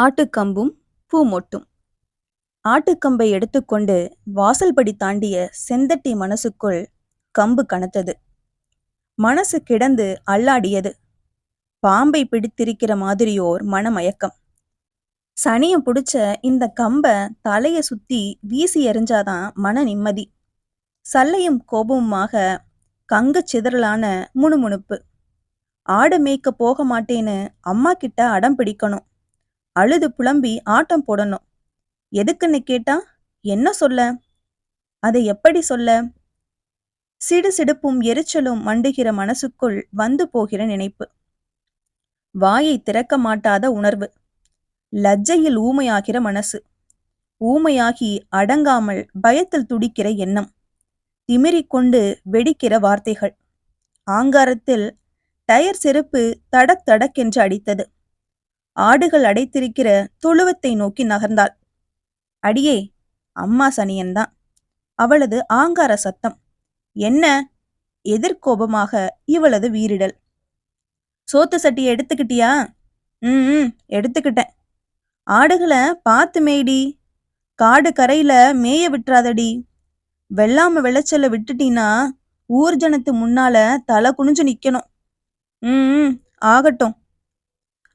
ஆட்டுக்கம்பும் பூமொட்டும். ஆட்டுக்கம்பை எடுத்துக்கொண்டு வாசல்படி தாண்டிய செந்தட்டி மனசுக்குள் கம்பு கனத்தது. மனசு கிடந்து அல்லாடியது. பாம்பை பிடித்திருக்கிற மாதிரியோர் மனமயக்கம். சனியை பிடிச்ச இந்த கம்பை தலைய சுத்தி வீசி எறிஞ்சாதான் மன நிம்மதி. சல்லையும் கோபமுமாக கங்கச் சிதறலான முணுமுணுப்பு. ஆடு மேய்க்க போக மாட்டேன்னு அம்மா கிட்ட அடம் பிடிக்கணும். அழுது புலம்பி ஆட்டம் போடணும். எதுக்குன்னு கேட்டா? என்ன சொல்ல? அதை எப்படி சொல்ல? சிடு சிடுப்பும் எரிச்சலும் மண்டுகிற மனசுக்குள் வந்து போகிற நினைப்பு. வாயை திறக்க மாட்டாத உணர்வு. லஜ்ஜையில் ஊமையாகிற மனசு. ஊமையாகி அடங்காமல் பயத்தில் துடிக்கிற எண்ணம். திமிரிக்கொண்டு வெடிக்கிற வார்த்தைகள். ஆங்காரத்தில் டயர் செருப்பு தடக் தடக்கென்று அடித்தது. ஆடுகள் அடைத்திருக்கிற தொழுவத்தை நோக்கி நகர்ந்தாள். அடியே அம்மா சனியன்தான். அவளது ஆங்கார சத்தம் என்ன? எதிர்கோபமாக இவளது வீரிடல் சோத்து சட்டியை எடுத்துக்கிட்டியா? ம் எடுத்துக்கிட்டேன். ஆடுகளை பார்த்து மேய்டி. காடு கரையில மேய விட்டுறாதடி. வெள்ளாம விளைச்சல விட்டுட்டீன்னா ஊர் ஜனத்து முன்னால தலை குனிஞ்சு நிக்கணும். ம், ஆகட்டும்.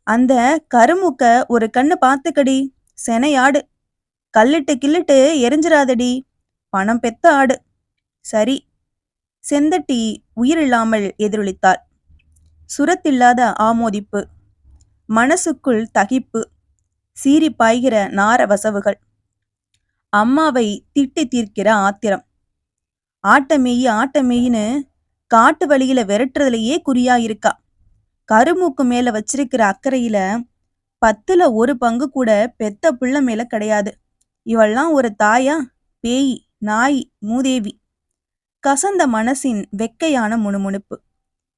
அந்த கருமுக்க ஒரு கண்ணு பார்த்துக்கடி. செனையாடு. கல்லிட்டு கிள்ளிட்டு எரிஞ்சிராதடி. பணம் பெத்த ஆடு. சரி. செந்தட்டி உயிரில்லாமல் எதிரொலித்தாள். சுரத்தில்லாத ஆமோதிப்பு. மனசுக்குள் தகிப்பு. சீறி பாய்கிற நார வசவுகள். அம்மாவை திட்டி தீர்க்கிற ஆத்திரம். ஆட்டமேயி ஆட்டமேயின்னு காட்டு வழியில விரட்டுறதுலயே குறியா இருக்கா கருமூக்கு மேல வச்சிருக்கிற அக்கறையில பத்துல ஒரு பங்கு கூட பெத்த பிள்ளை மேல கிடையாது. இவள்லாம் ஒரு தாயா பேய் நாய் மூதேவி. கசந்த மனசின் வெக்கையான முணுமுணுப்பு.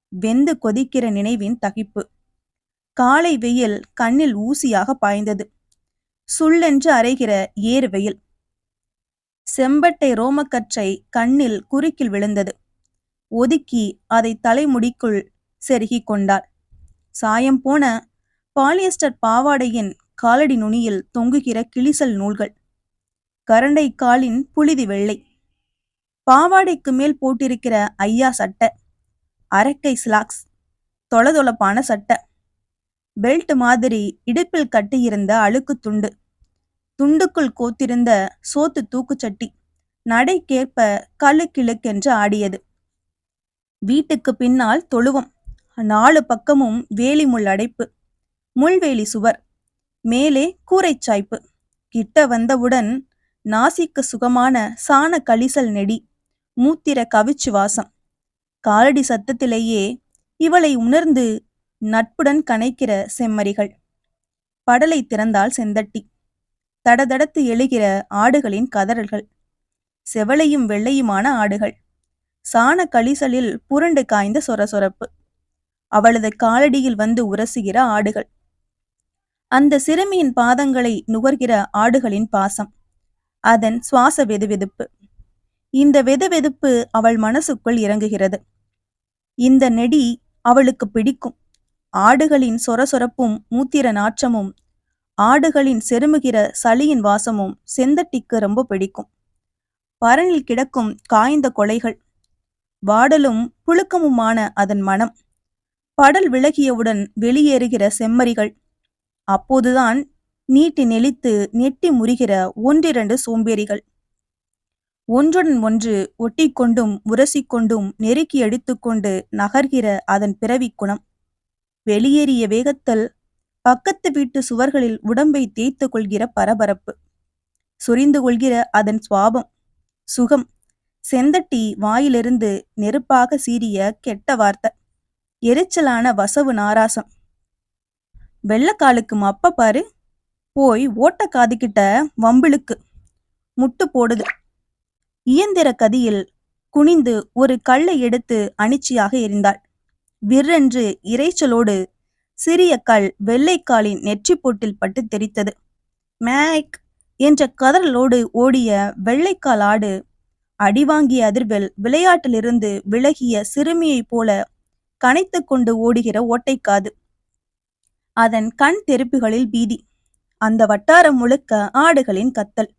வெந்து கொதிக்கிற நினைவின் தகிப்பு. காலை வெயில் கண்ணில் ஊசியாக பாய்ந்தது. சுள்ளென்று அரைகிற ஏறு வெயில். செம்பட்டை ரோமக்கற்றை கண்ணில் குறுக்கில் விழுந்தது. ஒதுக்கி அதை தலைமுடிக்குள் செருகிக் கொண்டாள். சாயம் போன பாலியஸ்டர் பாவாடையின் காலடி நுனியில் தொங்குகிற கிளிசல் நூல்கள். கரண்டை காலின் புழுதி வெள்ளை. பாவாடைக்கு மேல் போட்டிருக்கிற ஐயா சட்டை. அரக்கை ஸ்லாக்ஸ் தொளதொளப்பான சட்டை. பெல்ட் மாதிரி இடுப்பில் கட்டியிருந்த அழுக்கு துண்டு. துண்டுக்குள் கோத்திருந்த சோத்து தூக்குச்சட்டி நடைக்கேற்ப கழுக்கிழுக்கென்று ஆடியது. வீட்டுக்கு பின்னால் தொழுவம். நாலு பக்கமும் வேலி முள் அடைப்பு முள்வேலி சுவர் மேலே கூரைச் சாய்ப்பு. கிட்ட வந்தவுடன் நாசிக்கு சுகமான சாண கழிசல் நெடி மூத்திர கவிச்சு வாசம். காலடி சத்தத்திலேயே இவளை உணர்ந்து நட்புடன் கனைக்கிற செம்மறிகள். படலை திறந்தால் செந்தட்டி. தடதடத்து எழுகிற ஆடுகளின் கதறல்கள். செவளையும் வெள்ளையுமான ஆடுகள். சாண கழிசலில் புரண்டு காய்ந்த சொரசொரப்பு அவளது காலடியில் வந்து உரசுகிற ஆடுகள். அந்த சிறுமியின் பாதங்களை நுகர்கிற ஆடுகளின் பாசம். அதன் சுவாச வெதுவெதுப்பு. இந்த வெதுவெதுப்பு அவள் மனசுக்குள் இறங்குகிறது. இந்த நெடி அவளுக்கு பிடிக்கும். ஆடுகளின் சொரசொரப்பும் மூத்திர நாற்றமும் ஆடுகளின் செருமுகிற சளியின் வாசமும் செந்தட்டிக்கு ரொம்ப பிடிக்கும். பரனில் கிடக்கும் காய்ந்த கொலைகள். வாடலும் புழுக்கமுமான அதன் மனம். படல் விலகியவுடன் வெளியேறுகிற செம்மறிகள். அப்போதுதான் நீட்டி நெளித்து நெட்டி முறிகிற ஒன்றிரண்டு சோம்பேறிகள். ஒன்றுடன் ஒன்று ஒட்டிக்கொண்டும் உரசிக்கொண்டும் நெருக்கி அடித்துக்கொண்டு நகர்கிற அதன் பிறவி குணம். வெளியேறிய வேகத்தில் பக்கத்து வீட்டு சுவர்களில் உடம்பை தேய்த்து கொள்கிற பரபரப்பு. சுரிந்து கொள்கிற அதன் சுவாபம் சுகம் செந்தட்டி வாயிலிருந்து நெருப்பாக சீறிய கெட்ட வார்த்தை. எரிச்சலான வசவு நாராசம். வெள்ளக்காலுக்கு மப்ப பாரு. போய் ஓட்ட காதுகிட்ட வம்பிழுக்கு. முட்டு போடுது. இயந்திர கதியில் குனிந்து ஒரு கல்லை எடுத்து அணிச்சியாக எரிந்தாள். விற்றென்று இரைச்சலோடு சிறிய கல் வெள்ளைக்காலின் நெற்றி போட்டில் பட்டு தெரித்தது. மேக் என்ற கதறலோடு ஓடிய வெள்ளைக்கால் ஆடு அடிவாங்கிய அதிர்வில் விளையாட்டிலிருந்து விலகிய சிறுமியைப் போல கனைத்து கொண்டு ஓடுகிற ஓட்டைக்காது. அதன் கண் தெருப்புகளில் பீதி அந்த வட்டாரம் முழுக்க ஆடுகளின் கத்தல்.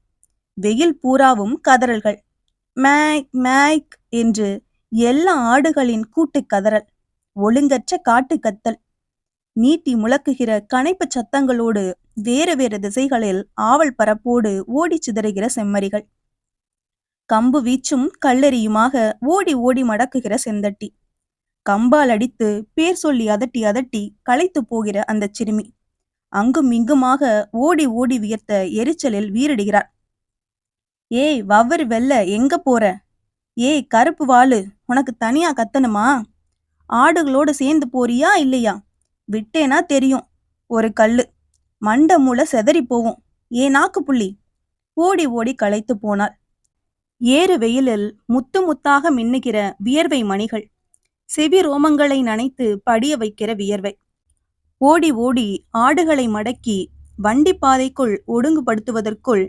வெயில் பூராவும் கதறல்கள். மேக் மேக் என்று எல்லா ஆடுகளின் கூட்டு கதறல். ஒழுங்கற்ற காட்டு கத்தல். நீட்டி முழக்குகிற கனைப்பு சத்தங்களோடு வேறு வேறு திசைகளில் ஆவல் பரப்போடு ஓடிச் சிதறுகிற செம்மறிகள். கம்பு வீச்சும் கல்லெறியுமாக ஓடி ஓடி மடக்குகிற செந்தட்டி. கம்பால் அடித்து பேர் சொல்லி அதட்டி அதட்டி களைத்து போகிற அந்த சிறுமி. அங்கும் இங்குமாக ஓடி ஓடி வியர்த்த எரிச்சலில் வீரிடுகிறார் ஏய் வவ்வரு வெல்ல எங்க போற? ஏய் கருப்பு வாளு உனக்கு தனியா கத்தணுமா? ஆடுகளோட சேர்ந்து போறியா இல்லையா? விட்டேனா தெரியும். ஒரு கல்லு. மண்ட மூளை செதறி போவும் ஏ நாக்கு புள்ளி. ஓடி ஓடி களைத்து போனாள். ஏறு வெயிலில் முத்து முத்தாக மின்னுகிற வியர்வை மணிகள். செவி ரோமங்களை நனைத்து படிய வைக்கிற வியர்வை. ஓடி ஓடி ஆடுகளை மடக்கி வண்டி பாதைக்குள் ஒடுங்குபடுத்துவதற்குள்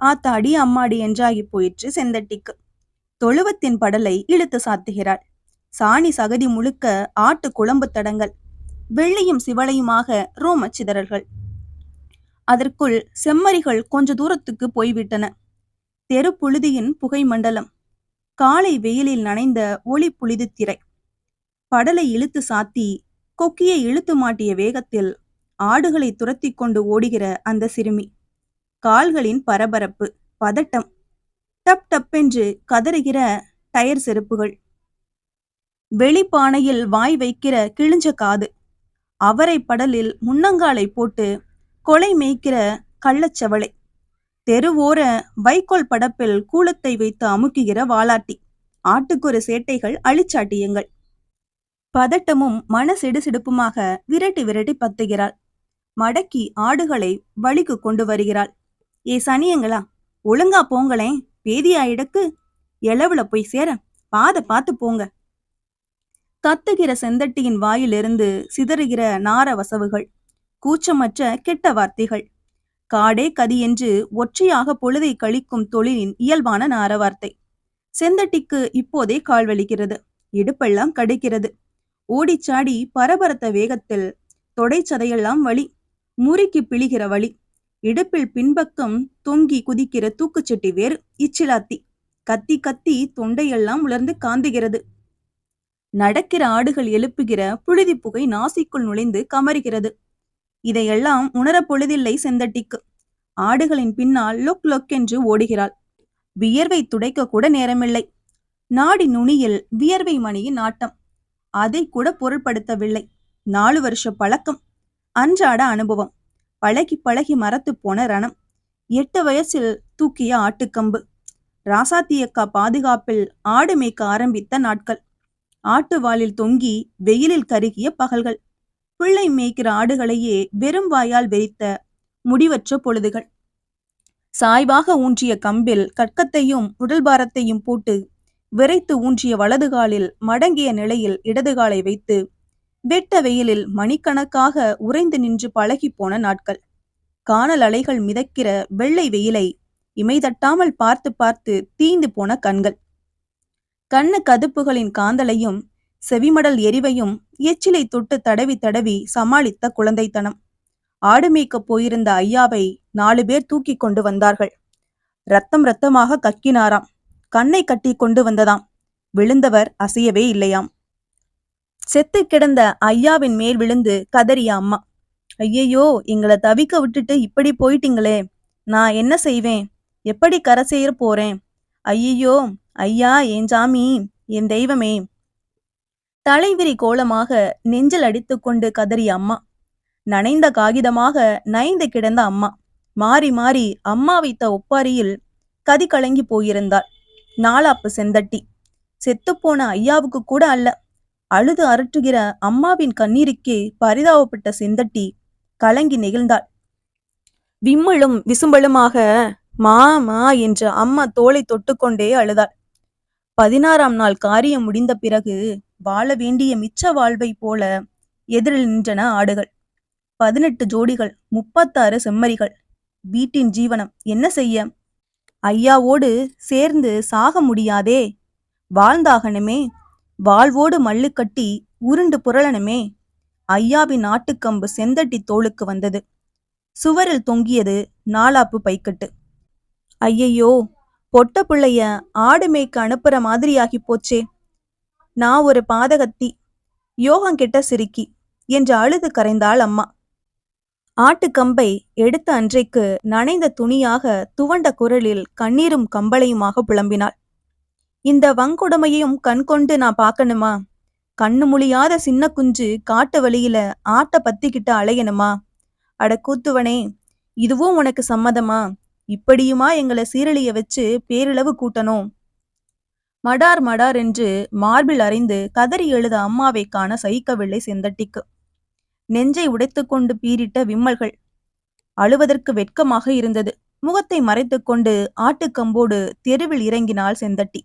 ஆத்தாடி அம்மாடி என்றாகி போயிற்று செந்தட்டிக்கு. தொழுவத்தின் படலை இழுத்து சாத்துகிறாள். சாணி சகதி முழுக்க ஆட்டு குழம்பு தடங்கள். வெள்ளியும் சிவளையுமாக ரோம சிதறல்கள். அதற்குள் செம்மறிகள் கொஞ்ச தூரத்துக்கு போய்விட்டன. தெரு புழுதியின் புகை மண்டலம் காலை வெயிலில் நனைந்த ஒளி புளிது திரை. படலை இழுத்து சாத்தி கொக்கியை இழுத்து மாட்டிய வேகத்தில் ஆடுகளை துரத்தி கொண்டு ஓடுகிற அந்த சிறுமி. கால்களின் பரபரப்பு பதட்டம் டப் டப்பென்று கதறுகிற டயர் செருப்புகள். வெளிப்பானையில் வாய் வைக்கிற கிழிஞ்ச காது. அவரை படலில் முன்னங்காலை போட்டு கொலை மேய்க்கிற கள்ளச்சவளை. தெருவோர வைக்கோல் படப்பில் கூலத்தை வைத்து அமுக்குகிற வாலாட்டி. ஆட்டுக்குரு சேட்டைகள் அழிச்சாட்டியங்கள். பதட்டமும் மன சிடுசிடுப்புமாக விரட்டி விரட்டி பத்துகிறாள். மடக்கி ஆடுகளை வழிக்கு கொண்டு வருகிறாள். ஏ சனியங்களா ஒழுங்கா போங்களேன். பேதியா இடக்கு. எளவுல போய் சேர. பாத பார்த்து போங்க. கத்துகிற செந்தட்டியின் வாயிலிருந்து சிதறுகிற நார வசவுகள் கூச்சமற்ற கெட்ட வார்த்தைகள் காடே கதி என்று ஒற்றையாக பொழுதை கழிக்கும் தொழிலின் இயல்பான நார வார்த்தை செந்தட்டிக்கு இப்போதே கால் வலிக்கிறது. இடுப்பெல்லாம் கடிக்கிறது. ஓடிச்சாடி பரபரத்த வேகத்தில் தொடைச்சதையெல்லாம் வலி. முறுக்கி பிழிகிற வழி இடுப்பில் பின்பக்கம் தொங்கி குதிக்கிற தூக்குச்சட்டி வேறு இச்சிலாத்தி. கத்தி கத்தி தொண்டையெல்லாம் உலர்ந்து காந்துகிறது. நடக்கிற ஆடுகள் எழுப்புகிற புழுதி புகை நாசிக்குள் நுழைந்து கமறுகிறது. இதையெல்லாம் உணர பொழுதில்லை செந்தட்டிக்கு. ஆடுகளின் பின்னால் லொக் லொக் என்று ஓடுகிறாள். வியர்வை துடைக்க கூட நேரமில்லை. நாடி நுனியில் வியர்வை மணியின் ஆட்டம். அதை கூட பொருட்படுத்தவில்லை நாலு வருஷ பழக்கம். அன்றாட அனுபவம். பழகி பழகி மரத்து போன ரணம். எட்டு வயசில் தூக்கிய ஆட்டுக்கம்பு. ராசாத்தியக்கா பாதுகாப்பில் ஆடு மேய்க்க ஆரம்பித்த நாட்கள். ஆட்டு வாலில் தொங்கி வெயிலில் கருகிய பகல்கள். பிள்ளை மேய்க்கிற ஆடுகளையே வெறும் வாயால் வெறித்த முடிவற்ற பொழுதுகள். சாய்வாக ஊன்றிய கம்பில் கற்கத்தையும் உடல் பாரத்தையும் போட்டு விரைத்து ஊன்றிய வலது காலில் மடங்கிய நிலையில் இடதுகாலை வைத்து வெட்ட வெயிலில் மணிக்கணக்காக உறைந்து நின்று பழகி போன நாட்கள். காணல் அலைகள் மிதக்கிற வெள்ளை வெயிலை இமைதட்டாமல் பார்த்து பார்த்து தீந்து போன கண்கள். கண்ணு கதுப்புகளின் காந்தலையும் செவிமடல் எரிவையும் எச்சிலை தொட்டு தடவி தடவி சமாளித்த குழந்தைத்தனம். ஆடு மேய்க்கப் போயிருந்த ஐயாவை நாலு பேர் தூக்கி கொண்டு வந்தார்கள். ரத்தம் ரத்தமாக கக்கினாராம். கண்ணை கட்டி கொண்டு வந்ததாம். விழுந்தவர் அசையவே இல்லையாம். செத்து கிடந்த ஐயாவின் மேல் விழுந்து கதறிய அம்மா ஐயையோ எங்களை தவிக்க விட்டுட்டு இப்படி போயிட்டீங்களே. நான் என்ன செய்வேன்? எப்படி கரை செய்ய போறேன்? ஐயையோ ஐயா என் சாமி என் தெய்வமே. தலைவிரி கோலமாக நெஞ்சில் அடித்துக்கொண்டு கதறிய அம்மா நனைந்த காகிதமாக நைந்து கிடந்த அம்மா மாறி மாறி அம்மா வைத்த ஒப்பாரியில் கதி கலங்கி போயிருந்தாள். நாளாப்பு செந்தட்டி. செத்துப்போன ஐயாவுக்கு கூட அல்ல. அழுது அரற்றுகிற அம்மாவின் கண்ணீருக்கே பரிதாபப்பட்ட செந்தட்டி கலங்கி நெகிழ்ந்தாள். விம்மலும் விசும்பலுமாக மா மா என்று அம்மா தோலை தொட்டுக்கொண்டே அழுதாள். பதினாறாம் நாள் காரியம் முடிந்த பிறகு வாழ வேண்டிய மிச்ச வாழ்வை போல எதிரில் நின்றன ஆடுகள். பதினெட்டு ஜோடிகள் முப்பத்தாறு செம்மறிகள். வீட்டின் ஜீவனம் என்ன செய்ய? ஐயாவோடு சேர்ந்து சாக முடியாதே. வாழ்ந்தாகணுமே வாழ்வோடு மல்லு கட்டி உருண்டு புரளணுமே ஐயாவின் ஆட்டுக்கம்பு செந்தட்டி தோளுக்கு வந்தது. சுவரில் தொங்கியது நாலாப்பு பைக்கட்டு. ஐயையோ பொட்ட பிள்ளைய ஆடு மேய்க்க அனுப்புற மாதிரியாகி போச்சே. நான் ஒரு பாதகத்தி யோகங்கிட்ட சிரிக்கி என்று அழுது கரைந்தாள் அம்மா. ஆட்டுக்கம்பை எடுத்த அன்றைக்கு நனைந்த துணியாக துவண்ட குரலில் கண்ணீரும் கம்பளையுமாக புலம்பினாள். இந்த வங்கொடுமையையும் கண்கொண்டு நான் பார்க்கணுமா? கண்ணு முழியாத சின்ன குஞ்சு காட்டு வழியில ஆட்ட பத்திக்கிட்டு அலையணுமா? அட கூத்துவனே இதுவும் உனக்கு சம்மதமா? இப்படியுமா எங்களை சீரழிய வச்சு பேரிளவு கூட்டணும்? மடார் மடார் என்று மார்பில் அறைந்து கதறி எழுத அம்மாவை காண சகிக்கவில்லை செந்தட்டிக்கு. நெஞ்சை உடைத்துக்கொண்டு பீரிட்ட விம்மல்கள். அழுவதற்கு வெட்கமாக இருந்தது. முகத்தை மறைத்துக்கொண்டு ஆட்டுக்கம்போடு தெருவில் இறங்கினாள் செந்தட்டி.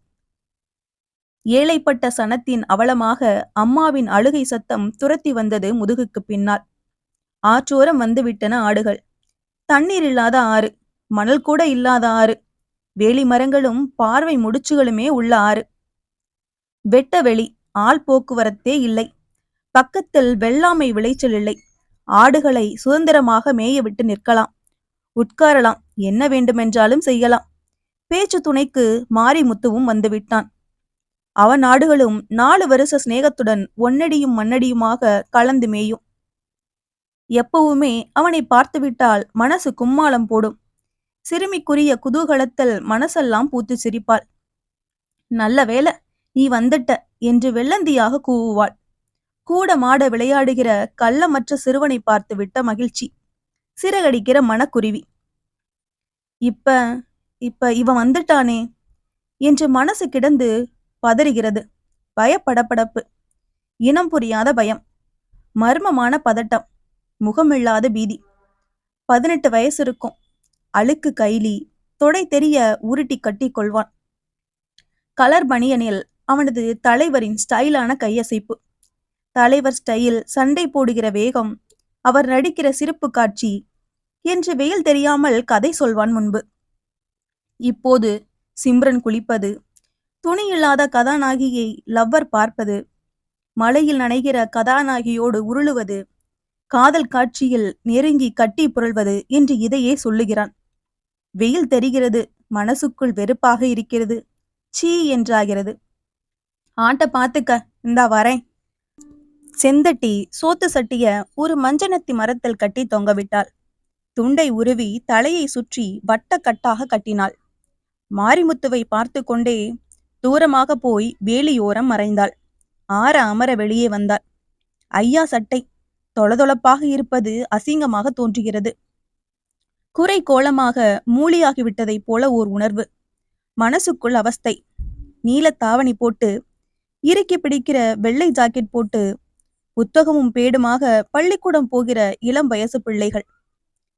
ஏழைப்பட்ட சனத்தின் அவலமாக அம்மாவின் அழுகை சத்தம் துரத்தி வந்தது முதுகுக்கு பின்னால். ஆற்றோரம் வந்துவிட்டன ஆடுகள். தண்ணீர் இல்லாத ஆறு. மணல் கூட இல்லாத ஆறு. வேலி மரங்களும் பார்வை முடிச்சுகளுமே உள்ள ஆறு. வெட்ட வெளி. ஆள் போக்குவரத்தே இல்லை. பக்கத்தில் வெள்ளாமை விளைச்சல் இல்லை. ஆடுகளை சுதந்திரமாக மேய விட்டு நிற்கலாம். உட்காரலாம். என்ன வேண்டுமென்றாலும் செய்யலாம். பேச்சு துணைக்கு மாரிமுத்துவும் வந்துவிட்டான். அவன் ஆடுகளும் நாலு வருஷ சிநேகத்துடன் ஒன்னடியும் மண்ணடியுமாக கலந்து மேயும். எப்பவுமே அவனை பார்த்துவிட்டால் மனசு கும்மாளம் போடும். சிறுமிக்குரிய குதூகலத்தில் மனசெல்லாம் பூத்து சிரிப்பாள். நல்ல வேலை நீ வந்துட்ட என்று வெள்ளந்தியாக கூவுவாள். கூட மாட விளையாடுகிற கள்ளமற்ற சிறுவனை பார்த்து விட்ட மகிழ்ச்சி. சிறகடிக்கிற மனக்குருவி. இப்ப இப்ப இவன் வந்துட்டானே என்று மனசு கிடந்து பதறுகிறது. பயப்படப்படப்பு. இனம் புரியாத பயம். மர்மமான பதட்டம். முகமில்லாத பீதி. பதினெட்டு வயசு இருக்கும் அழுக்கு கைலி. தொடை தெரிய உருட்டி கட்டி கொள்வான் கலர் பனியனில் அவனது தலைவரின் ஸ்டைலான கையசைப்பு. தலைவர் ஸ்டைல் சண்டை போடுகிற வேகம். அவர் நடிக்கிற சிறப்பு காட்சி. என்று வெயில் தெரியாமல் கதை சொல்வான் முன்பு. இப்போது சிம்ரன் குளிப்பது. துணி இல்லாத கதாநாயகியை லவ்வர் பார்ப்பது. மலையில் நனைகிற கதாநாயகியோடு உருளுவது. காதல் காட்சியில் நெருங்கி கட்டி புரள்வது என்று இதையே சொல்லுகிறான். வெயில் தெரிகிறது மனசுக்குள் வெறுப்பாக இருக்கிறது. சீ என்றாகிறது. ஆட்ட பாத்துக்க இந்தா வரேன். செந்தட்டி சோத்து சட்டிய ஒரு மஞ்சனத்தி மரத்தில் கட்டி தொங்கவிட்டாள். துண்டை உருவி தலையை சுற்றி வட்ட கட்டாக கட்டினாள். மாரிமுத்துவை பார்த்து கொண்டே தூரமாக போய் வேலியோரம் மறைந்தாள். ஆற அமர வெளியே வந்தாள். ஐயா சட்டை தொளதொளப்பாக இருப்பது அசிங்கமாக தோன்றுகிறது. குறை கோலமாக மூலியாகிவிட்டதைப் போல ஓர் உணர்வு. மனசுக்குள் அவஸ்தை. நீல தாவணி போட்டு இறுக்கி பிடிக்கிற வெள்ளை ஜாக்கெட் போட்டு புத்தகமும் பேடுமாக பள்ளிக்கூடம் போகிற இளம் வயசு பிள்ளைகள்.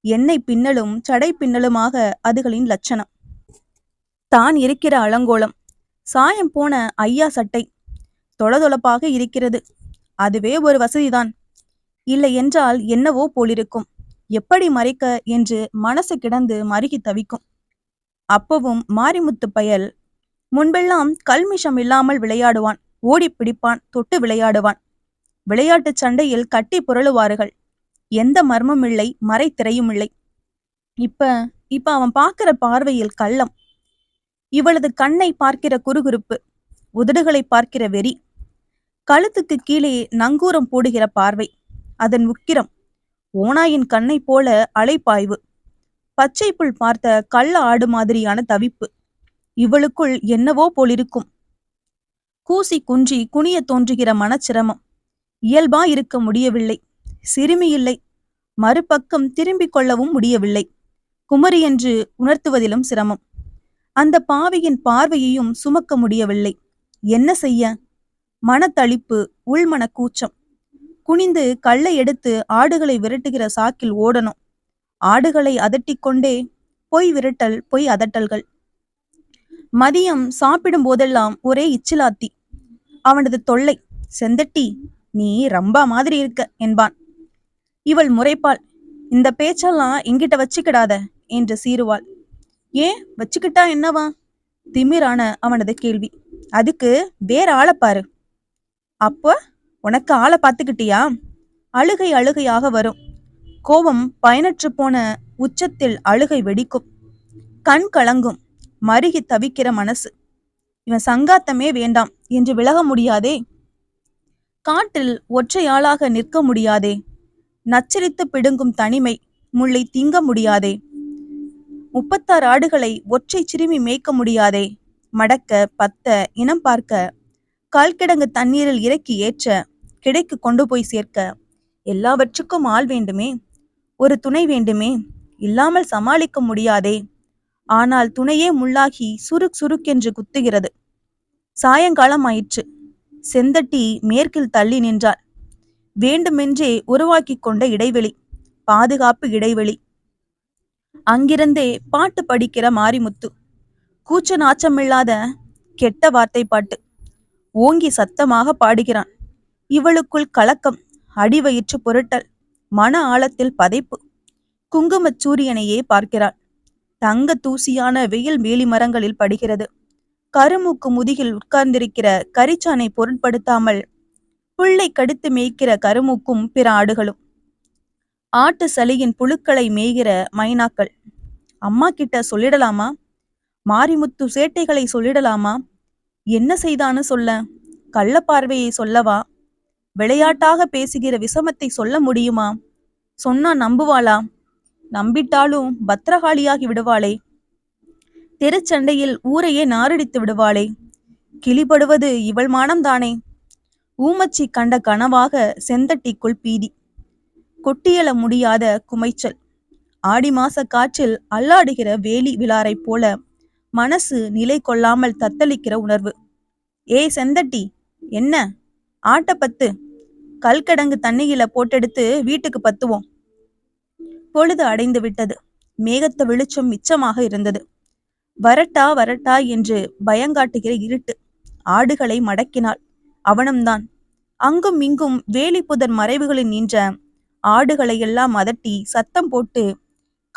எண்ணெய் பின்னலும் சடை பின்னலுமாக அதுகளின் லட்சணம். தான் இருக்கிற அலங்கோலம். சாயம் போன ஐயா சட்டை. தொளதொளப்பாக இருக்கிறது. அதுவே ஒரு வசதிதான். இல்லை என்றால் என்னவோ போலிருக்கும். எப்படி மறைக்க என்று மனசு கிடந்து மருகி தவிக்கும். அப்பவும் மாரிமுத்து பயல் முன்பெல்லாம் கல்மிஷம் இல்லாமல் விளையாடுவான் ஓடி பிடிப்பான் தொட்டு விளையாடுவான். விளையாட்டுச் சண்டையில் கட்டி புரளுவார்கள். எந்த மர்மம் இல்லை மறைத்திரையும் இல்லை. இப்ப இப்ப அவன் பார்க்கிற பார்வையில் கள்ளம். இவளது கண்ணை பார்க்கிற குறுகுறுப்பு உதடுகளை பார்க்கிற வெறி கழுத்துக்கு கீழே நங்கூரம் போடுகிற பார்வை அதன் உக்கிரம் ஓனாயின் கண்ணை போல அலைப்பாய்வு பச்சை புல் பார்த்த கள்ள ஆடு மாதிரியான தவிப்பு இவளுக்குள் என்னவோ போலிருக்கும். கூசி குன்றி குனிய தோன்றுகிற மனச்சிரமம். இயல்பா இருக்க முடியவில்லை. சிறுமி இல்லை மறுபக்கம் திரும்பிக் கொள்ளவும் முடியவில்லை. குமரி என்று உணர்த்துவதிலும் சிரமம். அந்த பாவியின் பார்வையையும் சுமக்க முடியவில்லை. என்ன செய்ய? மனத்தளிப்பு உள்மன கூச்சம் குனிந்து கல்லை எடுத்து ஆடுகளை விரட்டுகிற சாக்கில் ஓடணும். ஆடுகளை அதட்டிக்கொண்டே பொய் விரட்டல் பொய் அதட்டல்கள். மதியம் சாப்பிடும் போதெல்லாம் ஒரே இச்சிலாத்தி. அவனது தொல்லை செந்தட்டி நீ ரம்பா மாதிரி இருக்க என்பான். இவள் முறைப்பாள் இந்த பேச்செல்லாம் எங்கிட்ட வச்சுக்கிடாத என்று சீருவாள் ஏன் வச்சுக்கிட்டா என்னவா? திமிரான அவனது கேள்வி. அதுக்கு வேற ஆளை பாரு. அப்போ உனக்கு ஆளை பார்த்துக்கிட்டியா? அழுகை அழுகையாக வரும். கோபம் பயனற்று போன உச்சத்தில் அழுகை வெடிக்கும். கண் கலங்கும் மருகி தவிக்கிற மனசு. இவன் சங்காத்தமே வேண்டாம் என்று விலக முடியாதே. காட்டில் ஒற்றையாளாக நிற்க முடியாதே. நச்சரித்து பிடுங்கும் தனிமை முள்ளை திங்க முடியாதே. முப்பத்தாறு ஆடுகளை ஒற்றை சிறுமி மேய்க்க முடியாதே. மடக்க பத்த இனம் பார்க்க கால்கிடங்கு தண்ணீரில் இறக்கி ஏற்ற கிடைக்கு கொண்டு போய் சேர்க்க எல்லாவற்றுக்கும் ஆள் வேண்டுமே ஒரு துணை வேண்டுமே இல்லாமல் சமாளிக்க முடியாதே. ஆனால் துணையே முள்ளாகி சுருக் சுருக்கென்று குத்துகிறது. சாயங்காலம் ஆயிற்று செந்தட்டி மேற்கில் தள்ளி நின்றாள். வேண்டுமென்றே உருவாக்கி கொண்ட இடைவெளி பாதுகாப்பு இடைவெளி. அங்கிருந்தே பாட்டு படிக்கிற மாரிமுத்து கூச்ச நாச்சமில்லாத கெட்ட வார்த்தை பாட்டு ஓங்கி சத்தமாக பாடுகிறான். இவளுக்குள் கலக்கம் அடிவயிற்று பொருட்டல் மன ஆழத்தில் பதைப்பு. குங்குமச் சூரியனையே பார்க்கிறாள். தங்க தூசியான வெயில் வேலி மரங்களில் படுகிறது. கருமூக்கு முதுகில் உட்கார்ந்திருக்கிற கரிச்சானை பொருட்படுத்தாமல் புள்ளை கடித்து மேய்க்கிற கருமூக்கும் பிற ஆடுகளும். ஆட்டு சளியின் புழுக்களை மேய்கிற மைனாக்கள். அம்மா கிட்ட சொல்லிடலாமா? மாரிமுத்து சேட்டைகளை சொல்லிடலாமா? என்ன செய்தான்னு சொல்ல? கள்ள பார்வையை சொல்லவா? விளையாட்டாக பேசுகிற விஷமத்தை சொல்ல முடியுமா? சொன்னா நம்புவாளா? நம்பிட்டாலும் பத்திரகாளியாகி விடுவாளே. தெருச்சண்டையில் ஊரையே நாரடித்து விடுவாளே. கிளிபடுவது இவள் மானம்தானே. ஊமச்சி கண்ட கனவாக செந்தட்டிக்குள் பீதி. கொட்டியல முடியாத குமைச்சல். ஆடி மாச காற்றில் அல்லாடுகிற வேலி விழாரை போல மனசு நிலை கொள்ளாமல் தத்தளிக்கிற உணர்வு. ஏய் செந்தட்டி என்ன? ஆட்ட பத்து. கல்கடங்கு தண்ணியில போட்டெடுத்து வீட்டுக்கு பத்துவோம். பொழுது அடைந்து விட்டது மேகத்த வெளிச்சம் மிச்சமாக இருந்தது. வரட்டா வரட்டா என்று பயங்காட்டுகிற இருட்டு. ஆடுகளை மடக்கினாள். அவனம்தான். அங்கும் இங்கும் வேலிப்புதர் புதர் மறைவுகளில் நின்ற ஆடுகளை எல்லாம் அதட்டி சத்தம் போட்டு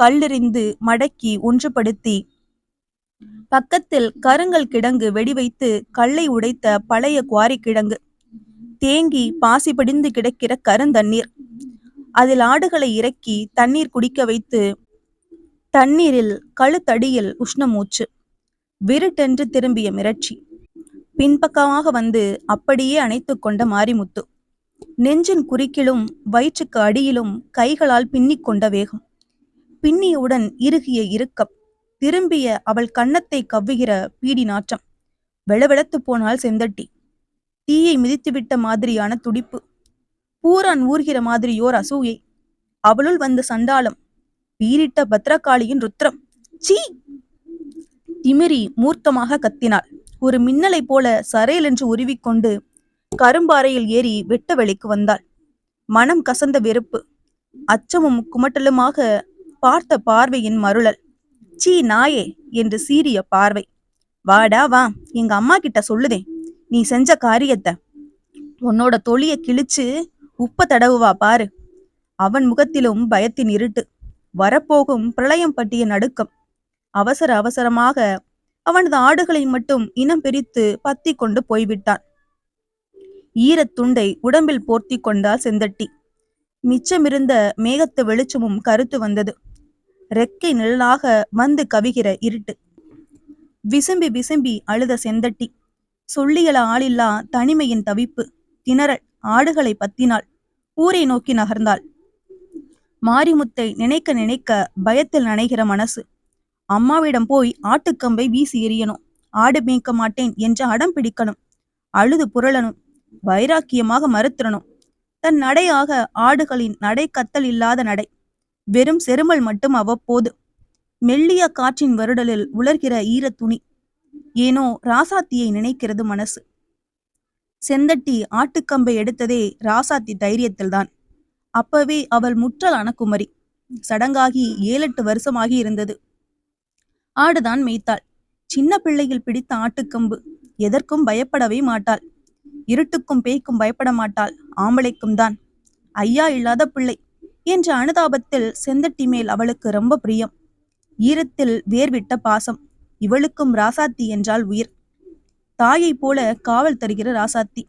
கல்லெறிந்து மடக்கி ஒன்றுபடுத்தி பக்கத்தில் கருங்கல் கிடங்கு வெடிவைத்து கல்லை உடைத்த பழைய குவாரி கிடங்கு. தேங்கி பாசி படிந்து கிடக்கிற கருந்தண்ணீர். அதில் ஆடுகளை இறக்கி தண்ணீர் குடிக்க வைத்து தண்ணீரில் கழுத்தடியில் உஷ்ணமூச்சு விருட்டென்று திரும்பிய மிரட்சி. பின்பக்கமாக வந்து அப்படியே அணைத்து கொண்ட மாரிமுத்து. நெஞ்சின் குறுக்கிலும் வயிற்றுக்கு அடியிலும் கைகளால் பின்னிக் கொண்ட வேகம். பின்னியவுடன் இறுகிய இறுக்கம். திரும்பிய அவள் கன்னத்தை கவ்வுகிற பீடி நாற்றம். வெளவெளத்து போனால் செந்தட்டி. தீயை மிதித்துவிட்ட மாதிரியான துடிப்பு. பூரான் ஊர்கிற மாதிரியோர் அசூயை. அவளுள் வந்த சண்டாளம். பீரிட்ட பத்ரகாளியின் ருத்ரம். சீ! திமிரி மூர்க்கமாக கத்தினாள். ஒரு மின்னலைப் போல சரையல் என்று உருவிக்கொண்டு கரும்பாறையில் ஏறி வெட்ட வெளிக்கு வந்தாள். மனம் கசந்த வெறுப்பு. அச்சமும் குமட்டலுமாக பார்த்த பார்வையின் மருளல். சீ நாயே! என்று சீரிய பார்வை. வாடா வா. எங்க அம்மா கிட்ட சொல்லுதே. நீ செஞ்ச காரியத்தை. உன்னோட தொழிய கிழிச்சு உப்ப தடவுவா பாரு. அவன் முகத்திலும் பயத்தின் இருட்டு. வரப்போகும் பிரளயம் பற்றிய நடுக்கம். அவசர அவசரமாக அவனது ஆடுகளை மட்டும் இனம் பிரித்து பத்தி கொண்டு போய்விட்டான். ஈரத் துண்டை உடம்பில் போர்த்தி கொண்டால் செந்தட்டி. மிச்சமிருந்த மேகத்து வெளிச்சமும் கருத்து வந்தது. ரெக்கை நிழலாக வந்து கவிகிற இருட்டு. விசும்பி விசும்பி அழுத செந்தட்டி. சொல்லியல ஆளில்லா தனிமையின் தவிப்பு. திணறல் ஆடுகளை பத்தினாள். ஊரை நோக்கி நகர்ந்தாள். மாரிமுத்தை நினைக்க நினைக்க பயத்தில் நனைகிற மனசு. அம்மாவிடம் போய் ஆட்டுக்கம்பை வீசி எறியணும். ஆடு மேய்க்க மாட்டேன் என்று அடம் பிடிக்கணும். அழுது புரளணும். வைராக்கியமாக மறுத்திரணும் தன் நடையாக ஆடுகளின் நடை கத்தல் இல்லாத நடை. வெறும் செருமல் மட்டும் அவ்வப்போது. மெல்லிய காற்றின் வருடலில் உலர்கிற ஈர துணி ஏனோ ராசாத்தியை நினைக்கிறது மனசு. செந்தட்டி ஆட்டுக்கம்பை எடுத்ததே ராசாத்தி தைரியத்தில்தான். அப்பவே அவள் முற்றலான குமரி. சடங்காகி ஏழெட்டு வருஷமாகி இருந்தது. ஆடுதான் மேய்த்தாள். சின்ன பிள்ளையில் பிடித்த ஆட்டுக்கம்பு. எதற்கும் பயப்படவே மாட்டாள். இருட்டுக்கும் பேய்க்கும் பயப்பட மாட்டாள். ஆம்பளைக்கும் தான். ஐயா இல்லாத பிள்ளை. என்ற அனுதாபத்தில் செந்தட்டி மேல் அவளுக்கு ரொம்ப பிரியம். ஈரத்தில் வேர்விட்ட பாசம். இவளுக்கும் ராசாத்தி என்றால் உயிர். தாயை போல காவல் தருகிற ராசாத்தி.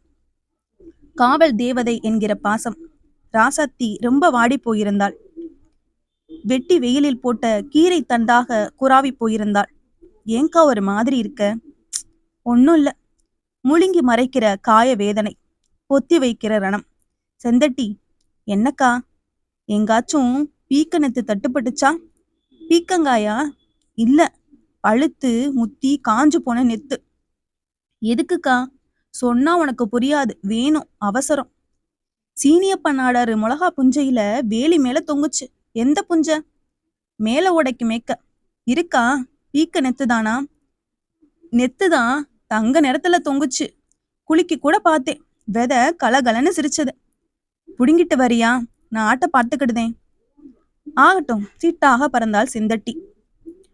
காவல் தேவதை என்கிற பாசம். ராசாத்தி ரொம்ப வாடி போயிருந்தாள். வெட்டி வெயிலில் போட்ட கீரை தண்டாக குறாவி போயிருந்தாள். ஏங்கா ஒரு மாதிரி இருக்க? ஒன்னும் இல்ல. முழுங்கி மறைக்கிற காய வேதனை பொத்தி வைக்கிற ரணம். செந்தட்டி என்னக்கா? எங்காச்சும் பீக்கனத்து தட்டுப்பட்டுச்சா? பீக்கங்காயா? இல்ல பழுத்து முத்தி காஞ்சு போன நெத்து. எதுக்குக்கா? சொன்னா உனக்கு புரியாது வேணும் அவசரம். சீனியப்ப நாடாரு மிளகா புஞ்சையில வேலி மேல தொங்குச்சு. எந்த புஞ்ச? மேல உடைக்கு மேக்க இருக்கா? பீக்க நெத்துதானா? நெத்துதான் தங்க நிறத்துல தொங்குச்சு. குளிக்க கூட பார்த்தேன் வெத கலகலன்னு சிரிச்சது. புடுங்கிட்டு வரியா? நான் ஆட்ட பார்த்துக்கிடுதேன் ஆகட்டும் சீட்டாக பறந்தால் செந்தட்டி.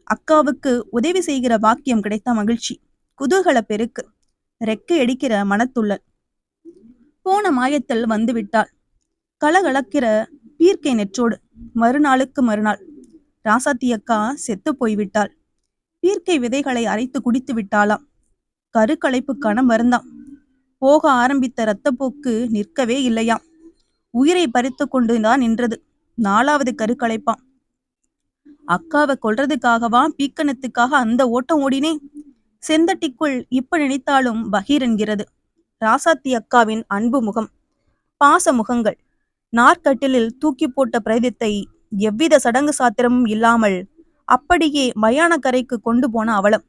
அக்காவுக்கு உதவி செய்கிற வாக்கியம் கிடைத்த மகிழ்ச்சி. குதூகல பெருக்கு. ரெக்கை அடிக்கிற மனத்துள்ளல். போன மாயத்தில் வந்து விட்டாள் கலகலக்கிற பீர்க்கை நெற்றோடு மறுநாளுக்கு மறுநாள் ராசாத்தி அக்கா செத்து போய்விட்டாள். பீர்க்கை விதைகளை அரைத்து குடித்து விட்டாளாம். கருக்கலைப்புக்கான மருந்தாம் போக ஆரம்பித்த இரத்தப்போக்கு நிற்கவே இல்லையாம். உயிரை பறித்து கொண்டுதான் நின்றது. நாலாவது கருக்கலைப்பாம். அக்காவை கொல்றதுக்காகவா பீக்கணத்துக்காக அந்த ஓட்டம் ஓடினே செந்தட்டிக்குள் இப்ப நினைத்தாலும் பகீர் என்கிறது. ராசாத்தி அக்காவின் அன்பு முகம். பாச முகங்கள். நார்க்கட்டிலில் தூக்கி போட்ட பிரேதத்தை எவ்வித சடங்கு சாத்திரமும் இல்லாமல் அப்படியே மயான கரைக்கு கொண்டு போன அவலம்.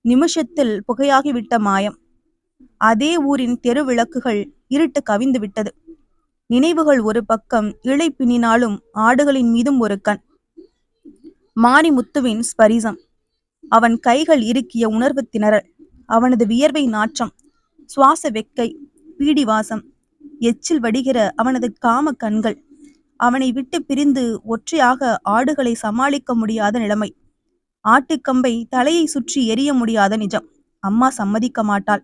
நிமிஷத்தில் புகையாகிவிட்ட மாயம். அதே ஊரின் தெரு விளக்குகள் இருட்டு கவிந்து விட்டது. நினைவுகள் ஒரு பக்கம் இழை பின்னினாலும் ஆடுகளின் மீதும் ஒரு கண். மாரிமுத்துவின் ஸ்பரிசம். அவன் கைகள் இறுக்கிய உணர்வு திணறல். அவனது வியர்வை நாற்றம். சுவாச வெக்கை பீடிவாசம் எச்சில் வடிகிற அவனது காம கண்கள். அவனை விட்டு பிரிந்து ஒற்றையாக ஆடுகளை சமாளிக்க முடியாத நிலைமை. ஆட்டுக்கம்பை தலையை சுற்றி எரிய முடியாத நிஜம். அம்மா சம்மதிக்க மாட்டாள்.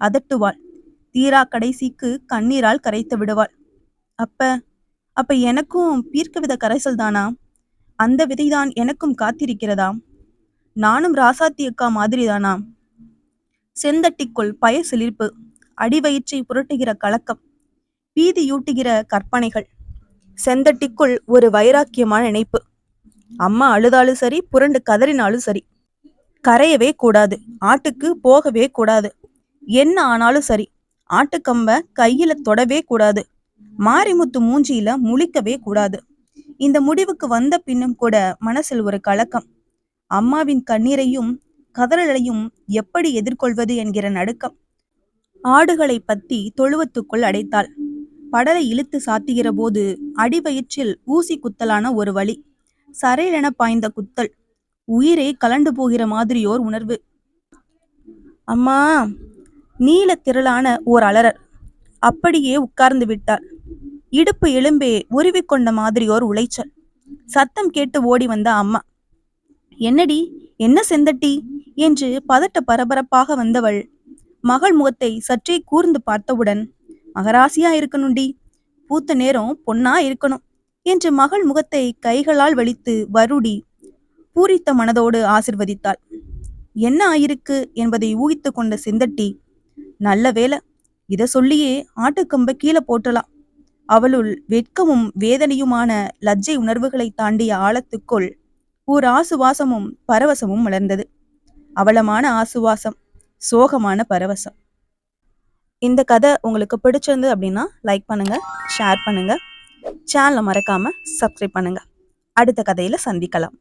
அதட்டுவாள். தீரா கடைசிக்கு கண்ணீரால் கரைத்து விடுவாள். அப்ப அப்ப எனக்கும் பீர்க்க வித கரைசல் தானா? அந்த விதைதான் எனக்கும் காத்திருக்கிறதா? நானும் ராசாத்தி அக்கா மாதிரிதானா? செந்தட்டிக்குள் பய சிலிர்ப்பு அடிவயிற்றை புரட்டுகிற கலக்கம் பீதியூட்டுகிற கற்பனைகள். செந்தட்டிக்குள் ஒரு வைராக்கியமான நினைப்பு. அம்மா அழுதாலும் சரி புரண்டு கதறினாலும் சரி. கரையவே கூடாது ஆட்டுக்கு போகவே கூடாது. என்ன ஆனாலும் சரி ஆட்டுக்கம்ப கையில தொடவே கூடாது. மாரிமுத்து மூஞ்சியில முழிக்கவே கூடாது. இந்த முடிவுக்கு வந்த பின்னும் கூட மனசில் ஒரு கலக்கம். அம்மாவின் கண்ணீரையும் கதறலையும் எப்படி எதிர்கொள்வது என்கிற நடுக்கம். ஆடுகளை பத்தி தொழுவத்துக்குள் அடைத்தாள். படலை இழுத்து சாத்துகிற போது அடிவயிற்றில் ஊசி குத்தலான ஒரு வழி சரையென பாய்ந்த குத்தல். உயிரே கலண்டு போகிற மாதிரியோர் உணர்வு. அம்மா நீல திரளான ஓர் அலறல். அப்படியே உட்கார்ந்து விட்டாள் இடுப்பு எலும்பே உருவிக்கொண்ட மாதிரியோர் உளைச்சல். சத்தம் கேட்டு ஓடி வந்த அம்மா என்னடி என்ன செந்தட்டி? என்று பதட்ட பரபரப்பாக வந்தவள். மகள் முகத்தை சற்றே கூர்ந்து பார்த்தவுடன் மகராசியா இருக்கணும்டி பூத்த நேரம் பொன்னா இருக்கணும் என்று மகள் முகத்தை கைகளால் வலித்து வருடி பூரித்த மனதோடு ஆசிர்வதித்தாள். என்ன ஆயிருக்கு? என்பதை ஊகித்து கொண்ட செந்தட்டி நல்ல வேலை இதை சொல்லியே ஆட்டுக்கம்ப கீழே போட்டலாம். அவளுள் வெட்கமும் வேதனையுமான லஜ்ஜை உணர்வுகளை தாண்டிய ஆழத்துக்குள் ஓர் ஆசுவாசமும் பரவசமும் மலர்ந்தது. அவலமான ஆசுவாசம் சோகமான பரவசம். இந்த கதை உங்களுக்கு பிடிச்சிருந்து அப்படின்னா லைக் பண்ணுங்க ஷேர் பண்ணுங்க. சேனலை மறக்காம சப்ஸ்கிரைப் பண்ணுங்க. அடுத்த கதையில சந்திக்கலாம்.